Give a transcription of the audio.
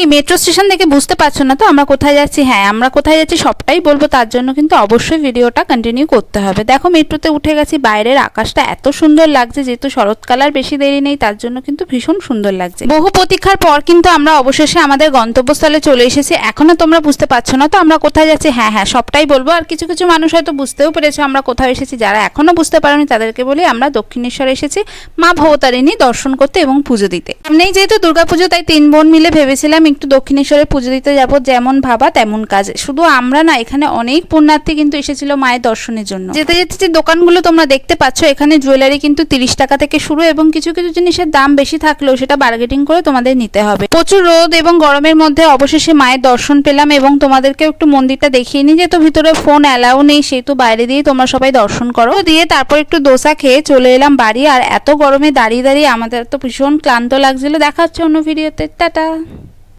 কি metro station থেকে বুঝতে পারছ না তো? আমরা কোথায় যাচ্ছি? হ্যাঁ আমরা কোথায় যাচ্ছি সবটাই বলব। তার জন্য কিন্তু অবশ্যই ভিডিওটা কন্টিনিউ করতে হবে। দেখো মেট্রোতে উঠে গেছি, বাইরের আকাশটা এত সুন্দর লাগছে, যেহেতু শরৎকাল আর বেশি দেরি নেই, তার জন্য কিন্তু ভীষণ সুন্দর লাগছে। বহু প্রতীক্ষার পর কিন্তু আমরা অবশেষে আমাদের গন্তব্যস্থলে চলে এসেছি। এখনও তোমরা বুঝতে পারছ না তো আমরা কোথায় যাচ্ছি? হ্যাঁ হ্যাঁ সবটাই বলব। আর কিছু কিছু মানুষ হয়তো বুঝতেও পেরেছ আমরা কোথায় এসেছি। যারা এখনও বুঝতে পারেনি, তাদেরকে বলি আমরা দক্ষিণেশ্বর এসেছি মা ভবতারিণী দর্শন করতে এবং পুজো দিতে। নেই যেহেতু দুর্গাপুজো, তাই তিন বোন মিলে ভেবেছিলাম একটু দক্ষিণেশ্বরে পুজো দিতে যাব, যেমন ভাবা তেমন কাজ। শুধু আমরা না, এখানে অনেক পুণ্যার্থী কিন্তু এসেছিল মায়ের দর্শনের জন্য। যেতে যেতে যে দোকানগুলো তোমরা দেখতে পাচ্ছ, এখানে জুয়েলারি কিন্তু তিরিশ টাকা থেকে শুরু এবং কিছু কিছু জিনিসের দাম বেশি থাকলেও সেটা বার্গেটিং করে তোমাদের নিতে হবে। প্রচুর রোদ এবং গরমের মধ্যে অবশেষে মায়ের দর্শন পেলাম এবং তোমাদেরকে একটু মন্দিরটা দেখিয়ে নিই। যেহেতু ভিতরে ফোন অ্যালাউ নেই, সেহেতু বাইরে দিয়ে তোমরা সবাই দর্শন করো। দিয়ে তারপর একটু দোসা খেয়ে চলে এলাম বাড়ি। আর এত গরমে দাঁড়িয়ে দাঁড়িয়ে আমাদের তো ভীষণ ক্লান্ত লাগছিল। দেখা হচ্ছে অন্য ভিডিওতে টাটা!